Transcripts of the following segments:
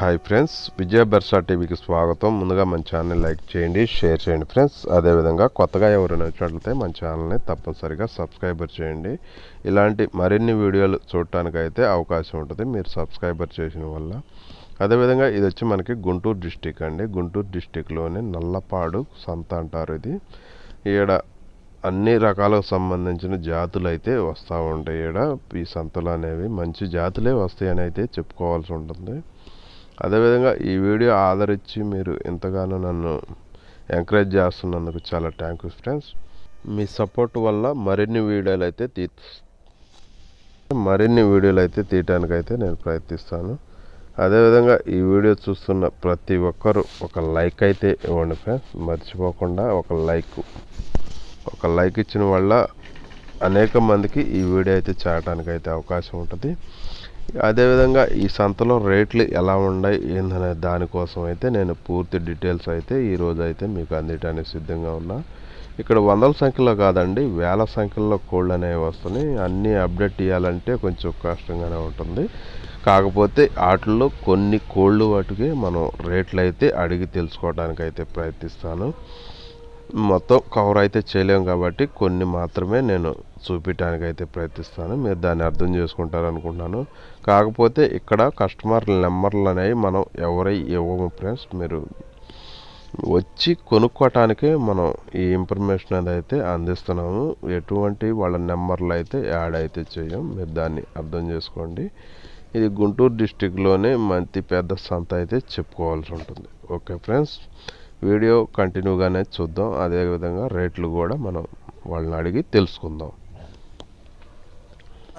Hi friends విజయ బెర్సా టీవీకి స్వాగతం. ముందుగా మన ఛానల్ లైక్ చేయండి షేర్ చేయండి ఫ్రెండ్స్. అదేవిధంగా కొత్తగా ఎవరైనా వచ్చినట్లయితే మన ఛానల్ని తప్పనిసరిగా సబ్స్క్రైబర్ చేయండి. ఇలాంటి మరిన్ని వీడియోలు చూడటానికైతే అవకాశం ఉంటుంది. మీరు సబ్స్క్రైబర్ చేసిన వల్ల. అదేవిధంగా ఇది వచ్చి మనకి గుంటూరు డిస్టిక్ అండి. గుంటూరు డిస్టిక్లోని నల్లపాడు సంత అంటారు ఇది. ఈడ అన్ని రకాలకు సంబంధించిన జాతులు అయితే వస్తూ ఉంటాయి. ఈడ ఈ సంతలు అనేవి మంచి జాతులే వస్తాయని అయితే చెప్పుకోవాల్సి ఉంటుంది. అదేవిధంగా ఈ వీడియో ఆదరించి మీరు ఎంతగానో నన్ను ఎంకరేజ్ చేస్తున్నందుకు చాలా థ్యాంక్ యూ ఫ్రెండ్స్ మీ సపోర్ట్ వల్ల మరిన్ని వీడియోలు అయితే తీ మరిన్ని వీడియోలు అయితే తీయటానికైతే నేను ప్రయత్నిస్తాను. అదేవిధంగా ఈ వీడియో చూస్తున్న ప్రతి ఒక్కరూ ఒక లైక్ అయితే ఇవ్వండి ఫ్రెండ్స్ మర్చిపోకుండా ఒక లైక్ ఒక లైక్ ఇచ్చిన వల్ల అనేక మందికి ఈ వీడియో అయితే చేరడానికి అయితే అవకాశం ఉంటుంది. అదేవిధంగా ఈ సంతలో రేట్లు ఎలా ఉన్నాయి ఏందనే దానికోసం అయితే నేను పూర్తి డీటెయిల్స్ అయితే ఈరోజు అయితే మీకు అందించడానికి సిద్ధంగా ఉన్నా. ఇక్కడ వందల సంఖ్యలో కాదండి వేల సంఖ్యలో కోళ్ళు అనేవి వస్తున్నాయి అన్నీ అప్డేట్ ఇవ్వాలంటే కొంచెం కష్టంగానే ఉంటుంది. కాకపోతే వాటిల్లో కొన్ని కోళ్ళు వాటికి మనం రేట్లు అయితే అడిగి తెలుసుకోవడానికి అయితే ప్రయత్నిస్తాను. మొత్తం కవర్ అయితే చేయలేము కాబట్టి కొన్ని మాత్రమే నేను చూపించడానికి అయితే ప్రయత్నిస్తాను. మీరు దాన్ని అర్థం చేసుకుంటారు అనుకుంటున్నాను కాకపోతే ఇక్కడ కస్టమర్ నెంబర్లు అనేవి మనం ఎవరై ఇవ్వము ఫ్రెండ్స్. మీరు వచ్చి కొనుక్కోవటానికే మనం ఈ ఇన్ఫర్మేషన్ అనేది అయితే అందిస్తున్నాము. ఎటువంటి వాళ్ళ నెంబర్లు అయితే యాడ్ అయితే చేయం. మీరు దాన్ని అర్థం చేసుకోండి. ఇది గుంటూరు డిస్టిక్లోనే మంచి పెద్ద సంత అయితే చెప్పుకోవాల్సి ఉంటుంది. Okay friends. వీడియో కంటిన్యూగానే చూద్దాం. అదేవిధంగా రేట్లు కూడా మనం వాళ్ళని అడిగి తెలుసుకుందాం.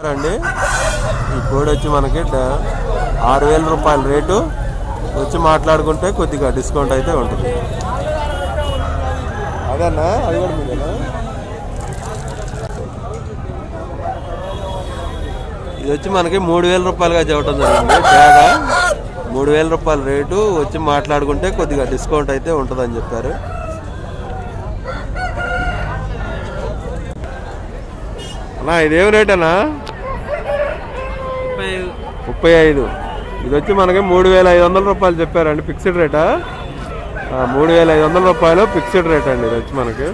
అండి ఈ కోడ్ వచ్చి మనకి ఆరు వేల రూపాయల రేటు. వచ్చి మాట్లాడుకుంటే కొద్దిగా డిస్కౌంట్ అయితే ఉంటుంది. అదన్నా అది కూడా మీదేనా? ఇది వచ్చి మనకి మూడు వేల రూపాయలుగా చెప్పడం జరిగింది. బ్యాగా మూడు వేల రూపాయల రేటు. వచ్చి మాట్లాడుకుంటే కొద్దిగా డిస్కౌంట్ అయితే ఉంటుందని చెప్పారు. అన్నా ఇదేం రేట్ అన్నా? ముప్పై ఐదు. ఇది వచ్చి మనకి మూడు వేల ఐదు వందల రూపాయలు చెప్పారండి. ఫిక్స్డ్ రేటా మూడు వేల ఐదు వందల రూపాయలు ఫిక్స్డ్ రేట్ అండి ఇది వచ్చి మనకి.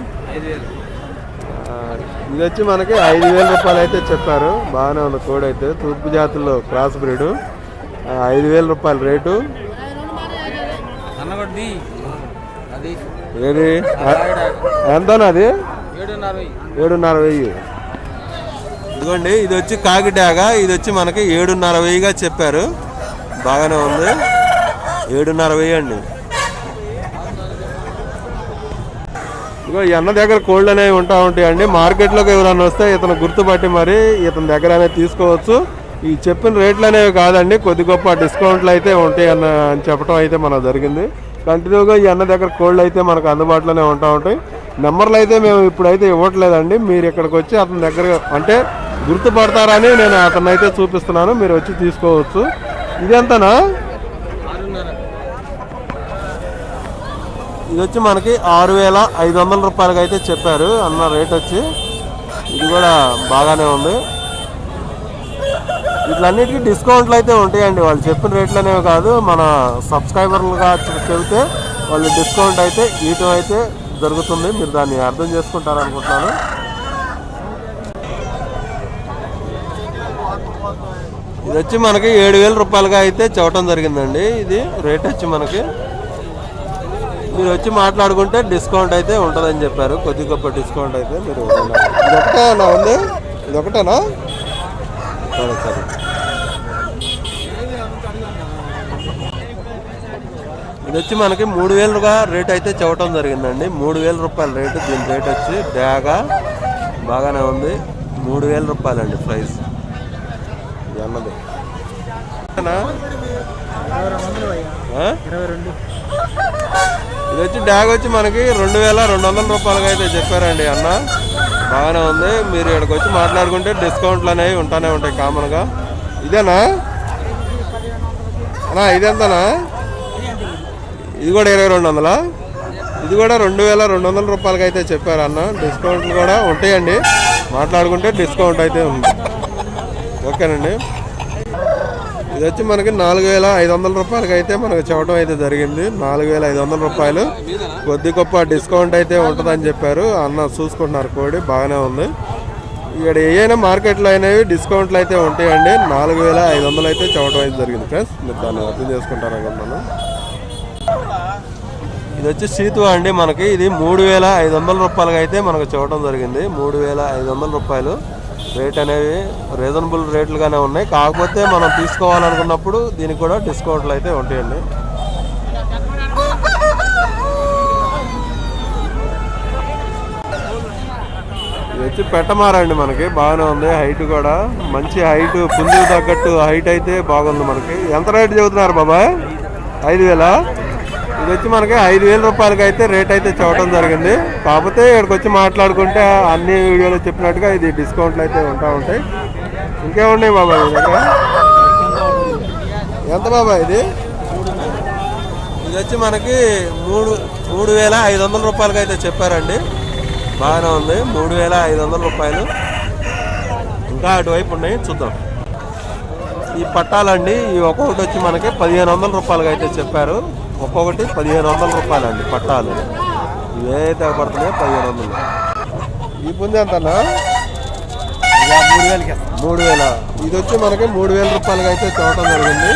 ఇది వచ్చి మనకి ఐదు వేల రూపాయలు అయితే చెప్పారు. బాగానే ఉంది కోడ్ అయితే. తూర్పు జాతుల్లో క్రాస్ బ్రీడ్ ఐదు వేల రూపాయల రేటు ఏది? ఎంతనా అది? ఏడున్నర వెయ్యి. ఇదిగోండి ఇది వచ్చి కాకిటాగా ఇది వచ్చి మనకి ఏడున్నర వెయ్యిగా చెప్పారు. బాగానే ఉంది. ఏడున్నర వెయ్యి అండి ఇగో ఈ అన్న దగ్గర కోళ్ళు అనేవి ఉంటా ఉంటాయండి మార్కెట్లోకి ఎవరైనా వస్తే ఇతను గుర్తుపట్టి మరి ఇతని దగ్గర అనేది తీసుకోవచ్చు. ఈ చెప్పిన రేట్లు అనేవి కాదండి. కొద్ది గొప్ప డిస్కౌంట్లు అయితే ఉంటాయి అన్న అని చెప్పడం అయితే మనకు జరిగింది. కంటిన్యూగా ఈ అన్న దగ్గర కోళ్ళు అయితే మనకు అందుబాటులోనే ఉంటా ఉంటాయి. నెంబర్లు అయితే మేము ఇప్పుడైతే ఇవ్వట్లేదండి. మీరు ఇక్కడికి వచ్చి అతని దగ్గర అంటే గుర్తుపడతారని నేను అతన్ని అయితే చూపిస్తున్నాను. మీరు వచ్చి తీసుకోవచ్చు. ఇదెంతనా? ఇది వచ్చి మనకి ఆరు వేల ఐదు వందల రూపాయలకి అయితే చెప్పారు. అన్న రేట్ వచ్చి ఇది కూడా బాగానే ఉంది. వీటిలన్నిటికీ డిస్కౌంట్లు అయితే ఉంటాయండి. వాళ్ళు చెప్పిన రేట్లు అనేవి కాదు. మన సబ్స్క్రైబర్లుగా చెబితే వాళ్ళు డిస్కౌంట్ అయితే ఇయటం అయితే జరుగుతుంది. మీరు దాన్ని అర్థం చేసుకుంటారు ఇది వచ్చి మనకి ఏడు వేల రూపాయలుగా అయితే చెప్పడం జరిగిందండి. ఇది రేట్ వచ్చి మనకి మీరు వచ్చి మాట్లాడుకుంటే డిస్కౌంట్ అయితే ఉంటుందని చెప్పారు. కొద్ది గొప్ప డిస్కౌంట్ అయితే మీరు ఇది ఒకటేనా ఉంది? ఇది ఒకటేనా సరే సరే. ఇది వచ్చి మనకి మూడు వేలుగా రేట్ అయితే చెప్పడం జరిగిందండి. మూడు వేల రూపాయల రేటు దీని రేట్ వచ్చి డ్యాగా బాగానే ఉంది. మూడు వేల రూపాయలండి ప్రైస్. అన్నది. ఇది వచ్చి డ్యాగ్ వచ్చి మనకి రెండు వేల రెండు వందల రూపాయలుగా అయితే చెప్పారండి అన్న. బాగానే ఉంది. మీరు ఇక్కడికి వచ్చి మాట్లాడుకుంటే డిస్కౌంట్లు అనేవి ఉంటానే ఉంటాయి కామన్గా ఇదేనా? అన్నా ఇదెంతనా? ఇది కూడా ఇరవై రెండు వందలా? ఇది కూడా రెండు వేల రెండు వందల రూపాయలకి అయితే చెప్పారు అన్న. డిస్కౌంట్లు కూడా ఉంటాయండి. మాట్లాడుకుంటే డిస్కౌంట్ అయితే ఉంది. ఓకేనండి. ఇది వచ్చి మనకి నాలుగు వేల ఐదు వందల రూపాయలకి అయితే మనకు చెప్పడం అయితే జరిగింది. నాలుగు వేల ఐదు వందల రూపాయలు. కొద్ది గొప్ప డిస్కౌంట్ అయితే ఉంటుందని చెప్పారు. అన్న చూసుకుంటున్నారు కోడి బాగానే ఉంది. ఇక్కడ ఏవైనా మార్కెట్లో అయినవి డిస్కౌంట్లు అయితే ఉంటాయండి. నాలుగు వేల ఐదు వందలు అయితే చెప్పడం అయితే జరిగింది ఫ్రెండ్స్. మీరు దాన్ని అర్థం చేసుకుంటారు అనుకుంటున్నాను. ఇది వచ్చి సీతు అండి మనకి. ఇది మూడు వేల ఐదు వందల రూపాయలకి అయితే మనకు చూడటం జరిగింది. మూడు వేల ఐదు వందల రూపాయలు. రేట్ అనేది రీజనబుల్ రేట్లుగానే ఉన్నాయి. కాకపోతే మనం తీసుకోవాలనుకున్నప్పుడు దీనికి కూడా డిస్కౌంట్లు అయితే ఉంటాయండి. వచ్చి పెట్టమారండి మనకి. బాగానే ఉంది. హైట్ కూడా. మంచి హైట్ పుంజు తగ్గట్టు హైట్ అయితే బాగుంది మనకి. ఎంత రేట్ చెబుతున్నారు బాబాయ్? ఐదు వేలా? ఇది వచ్చి మనకి ఐదు వేల రూపాయలకి అయితే రేట్ అయితే చెప్పడం జరిగింది. కాకపోతే ఇక్కడికి వచ్చి మాట్లాడుకుంటే అన్ని వీడియోలో చెప్పినట్టుగా ఇది డిస్కౌంట్లు అయితే ఉంటా ఉంటాయి. ఇంకేమున్నాయి బాబాయ్ దగ్గర? ఎంత బాబాయ్ ఇది? ఇది వచ్చి మనకి మూడు మూడు వేల ఐదు వందల రూపాయలకి అయితే చెప్పారండి. బాగానే ఉంది. మూడు వేల ఐదు వందల రూపాయలు. ఇంకా అటువైపు ఉన్నాయి. చూద్దాం. ఈ పట్టాలండి. ఈ ఒక్కొక్కటి వచ్చి మనకి పదిహేను వందల రూపాయలకి అయితే చెప్పారు. ఒక్కొక్కటి పదిహేను వందల రూపాయలు అండి పట్టాలు. ఇవేదైతే పడుతున్నాయో పదిహేను వందలు. ఈ పుంజి ఎంతనా మూడు వేలకి. మూడు వేల. ఇది వచ్చి మనకి మూడు వేల రూపాయలకి అయితే చూడటం జరిగింది.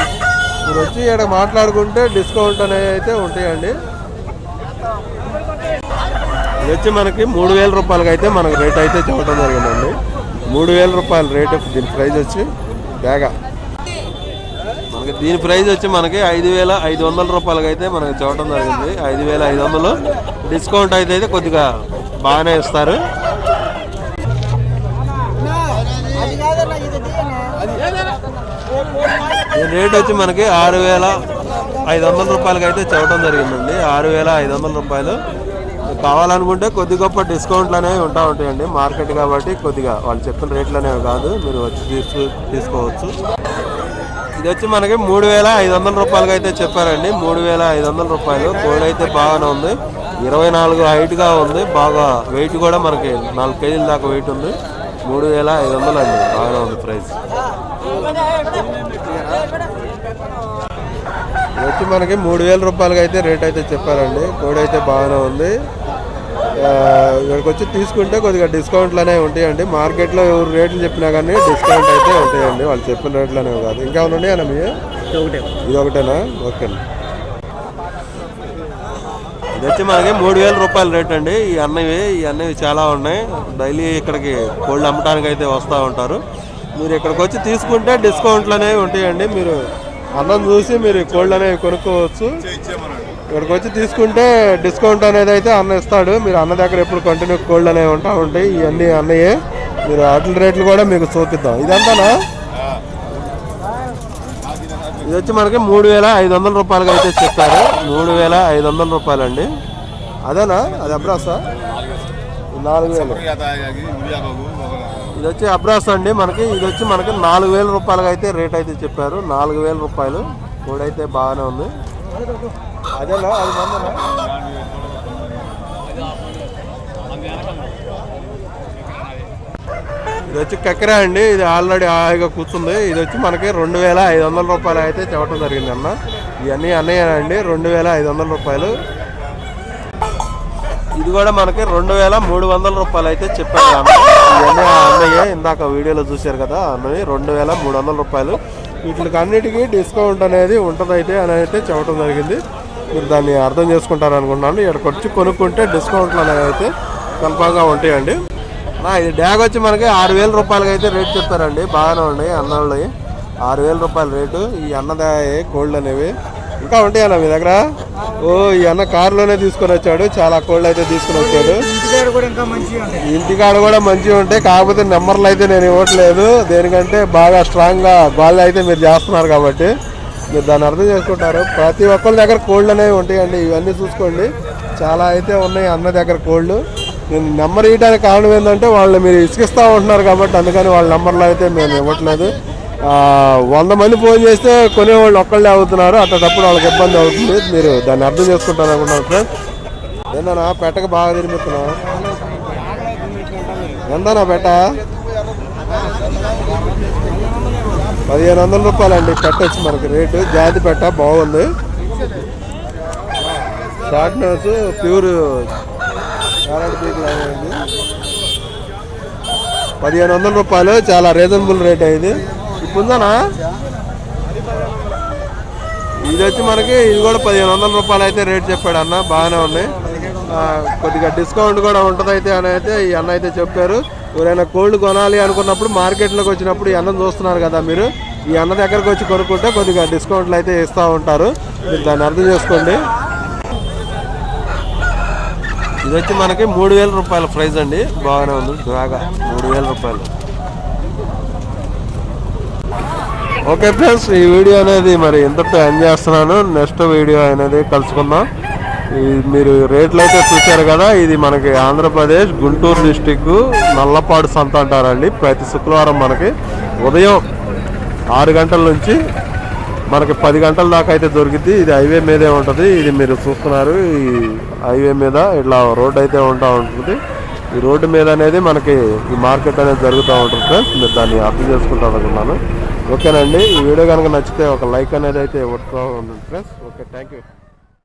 మీరు వచ్చి ఇక్కడ మాట్లాడుకుంటే డిస్కౌంట్ అనేవి అయితే ఉంటాయండి. ఇది వచ్చి మనకి మూడు వేల రూపాయలకి అయితే మనకి రేట్ అయితే చూడటం జరిగిందండి. మూడు వేల రూపాయల రేట్ దీని ప్రైస్ వచ్చి బేగా మనకి దీని ప్రైస్ వచ్చి మనకి ఐదు వేల ఐదు వందల రూపాయలకి అయితే మనకి చూడటం జరిగింది. ఐదు వేల ఐదు వందలు. డిస్కౌంట్ అయితే అయితే కొద్దిగా బాగానే ఇస్తారు. ఈ రేట్ వచ్చి మనకి ఆరు వేల ఐదు వందల రూపాయలకి అయితే చూడటం జరిగిందండి. ఆరు వేల ఐదు వందల రూపాయలు. మీకు కావాలనుకుంటే కొద్ది గొప్ప డిస్కౌంట్లు అనేవి ఉంటా ఉంటాయండి. మార్కెట్ కాబట్టి కొద్దిగా వాళ్ళు చెప్పిన రేట్లు అనేవి కాదు. మీరు వచ్చి తీసు తీసుకోవచ్చు. ఇది వచ్చి మనకి మూడు వేల ఐదు వందల రూపాయలకి అయితే చెప్పారండి. మూడు వేల ఐదు వందల రూపాయలు. కోడి అయితే బాగానే ఉంది. ఇరవై నాలుగు హైట్గా ఉంది. బాగా వెయిట్ కూడా మనకి నాలుగు కేజీల దాకా వెయిట్ ఉంది. మూడు వేల ఐదు వందలు అండి. బాగానే ఉంది ప్రైస్. ఇది వచ్చి మనకి మూడు వేల రూపాయలకి అయితే రేట్ అయితే చెప్పారండి. కోడి అయితే బాగానే ఉంది. ఇక్కడికి వచ్చి తీసుకుంటే కొద్దిగా డిస్కౌంట్లు అనేవి ఉంటాయండి. మార్కెట్లో ఎవరు రేట్లు చెప్పినా కానీ డిస్కౌంట్ అయితే ఉంటాయండి. వాళ్ళు చెప్పిన రేట్లు అనేవి కాదు. ఇంకా ఉన్నాయా మీ? ఒకటే. ఇది ఒకటేనా? ఓకే. ఇది వచ్చి మనకి మూడు వేల రూపాయల రేట్ అండి. ఈ అన్నవి ఈ అన్నవి చాలా ఉన్నాయి. డైలీ ఇక్కడికి కోళ్ళు అమ్మటానికి అయితే వస్తూ ఉంటారు. మీరు ఇక్కడికి వచ్చి తీసుకుంటే డిస్కౌంట్లు అనేవి ఉంటాయండి. మీరు అన్నం చూసి మీరు కోళ్ళు అనేవి కొనుక్కోవచ్చు. ఇక్కడికి వచ్చి తీసుకుంటే డిస్కౌంట్ అనేది అయితే అన్న ఇస్తాడు. మీరు అన్న దగ్గర ఎప్పుడు కంటిన్యూ కోల్డ్ అనేవి ఉంటా ఉంటాయి. ఇవన్నీ అన్నయ్యే మీరు వాటి రేట్లు కూడా మీకు చూపిద్దాం. ఇదంతానా? ఇది వచ్చి మనకి మూడు వేల ఐదు వందల రూపాయలకి అయితే చెప్పారు. మూడు వేల ఐదు వందల రూపాయలు అండి అదేనా? అది అబ్రాసా? నాలుగు వేలు. ఇది వచ్చి అబ్రాస్ అండి. మనకి ఇది వచ్చి మనకి నాలుగు వేల రూపాయలుగా అయితే రేట్ అయితే చెప్పారు. నాలుగు వేల రూపాయలు. కూడా అయితే బాగానే ఉంది. అదేనా? అది మందనా ఇది వచ్చి కక్కెర అండి. ఇది ఆల్రెడీ హాయిగా కూర్చుంది. ఇది వచ్చి మనకి రెండు వేల ఐదు వందల రూపాయలు అయితే చెప్పడం జరిగింది అన్న ఇవన్నీ అన్నయ్య అండి? రెండు వేల ఐదు వందల రూపాయలు. ఇది కూడా మనకి రెండు వేల మూడు వందల రూపాయలు అయితే చెప్పాడు అన్న. ఇవన్నీ అన్నయ్య ఇందాక వీడియోలో చూశారు కదా అన్నవి రెండు వేల మూడు వందల రూపాయలు. వీటికి అన్నిటికీ డిస్కౌంట్ అనేది ఉంటుంది అయితే అని అయితే చెప్పడం జరిగింది. మీరు దాన్ని అర్థం చేసుకుంటారు అనుకుంటున్నాను. ఇక్కడికి వచ్చి కొనుక్కుంటే డిస్కౌంట్లు అనేవి అయితే కన్ఫామ్గా ఉంటాయండి. ఇది డ్యాగ్ వచ్చి మనకి ఆరు వేల రూపాయలకి అయితే రేట్ చెప్తారండి. బాగానే ఉన్నాయి అన్నోళ్ళవి ఆరు వేల రూపాయల రేటు. ఈ అన్నదాయ కోళ్ళు అనేవి. ఇంకా ఉంటాయి అన్న మీ దగ్గర? ఓ ఈ అన్న కారులోనే తీసుకొని వచ్చాడు. చాలా కోళ్ళు అయితే తీసుకొని వచ్చాడు. ఇంటికాడ కూడా మంచిగా ఉంటాయి. ఇంటికాడ కూడా మంచిగా ఉంటాయి కాకపోతే నెంబర్లు అయితే నేను ఇవ్వట్లేదు. దేనికంటే బాగా స్ట్రాంగ్గా బాల్ అయితే మీరు చేస్తున్నారు కాబట్టి. మీరు దాన్ని అర్థం చేసుకుంటారు. ప్రతి ఒక్కరి దగ్గర కోళ్ళు అనేవి ఉంటాయండి. ఇవన్నీ చూసుకోండి. చాలా అయితే ఉన్నాయి అన్న దగ్గర కోళ్ళు. నేను నెంబర్ ఇవ్వడానికి కారణం ఏంటంటే వాళ్ళు మీరు ఇసుకిస్తూ ఉంటున్నారు కాబట్టి అందుకని వాళ్ళ నెంబర్లు అయితే మేము ఇవ్వట్లేదు. వంద మంది ఫోన్ చేస్తే కొనేవాళ్ళు ఒక్కళ్ళే అవుతున్నారు. అట్టేటప్పుడు వాళ్ళకి ఇబ్బంది అవుతుంది. మీరు దాన్ని అర్థం చేసుకుంటారు అనుకున్నాను ఫ్రెండ్స్. ఏందన్నా పెట్టక బాగా తినిపిస్తున్నావు? ఎంతనా పెట్ట? పదిహేను వందల రూపాయలు అండి పెట్టచ్చు మనకి రేటు. జాతి పెట్ట బాగుంది. Short nose pure carrot peak పదిహేను వందల రూపాయలు చాలా రీజనబుల్ రేట్ అయింది. ఇప్పుడు ఇది వచ్చి మనకి ఇది కూడా పదిహేను వందల రూపాయలు అయితే రేట్ చెప్పాడు అన్న. బాగానే ఉన్నాయి కొద్దిగా డిస్కౌంట్ కూడా ఉంటుంది అయితే అని అయితే ఈ అన్న అయితే చెప్పారు. ఎవరైనా కోల్డ్ కొనాలి అనుకున్నప్పుడు మార్కెట్లోకి వచ్చినప్పుడు ఈ అన్నం చూస్తున్నారు కదా మీరు? ఈ అన్న దగ్గరకు వచ్చి కొనుక్కుంటే కొద్దిగా డిస్కౌంట్లు అయితే ఇస్తూ ఉంటారు. మీరు దాన్ని అర్థం చేసుకోండి. ఇది వచ్చి మనకి మూడు వేల రూపాయల ప్రైస్ అండి. బాగానే ఉంది. బాగా మూడు వేల రూపాయలు. ఓకే ఫ్రెండ్స్ ఈ వీడియో అనేది మరి ఇంతటితో ఎండ్ చేస్తున్నాను. నెక్స్ట్ వీడియో అనేది కలుసుకుందాం. మీరు రేట్లు అయితే చూశారు కదా ఇది మనకి ఆంధ్రప్రదేశ్ గుంటూరు డిస్టిక్ నల్లపాడు సంత అంటారండి. ప్రతి శుక్రవారం మనకి ఉదయం ఆరు గంటల నుంచి మనకి పది గంటల దాకా అయితే దొరికింది ఇది హైవే మీదే ఉంటుంది. ఇది మీరు చూస్తున్నారు. ఈ హైవే మీద ఇట్లా రోడ్ అయితే ఉంటా ఉంటుంది. ఈ రోడ్డు మీద అనేది మనకి ఈ మార్కెట్ అనేది జరుగుతూ ఉంటుంది ఫ్రెండ్స్. మీరు దాన్ని అర్థం చేసుకుంటారు అనుకున్నాను. ఓకేనండి. ఈ వీడియో కనుక నచ్చితే ఒక లైక్ అనేది అయితే ఇవ్వడం ఉంటుంది ఫ్రెండ్స్. Okay thank you.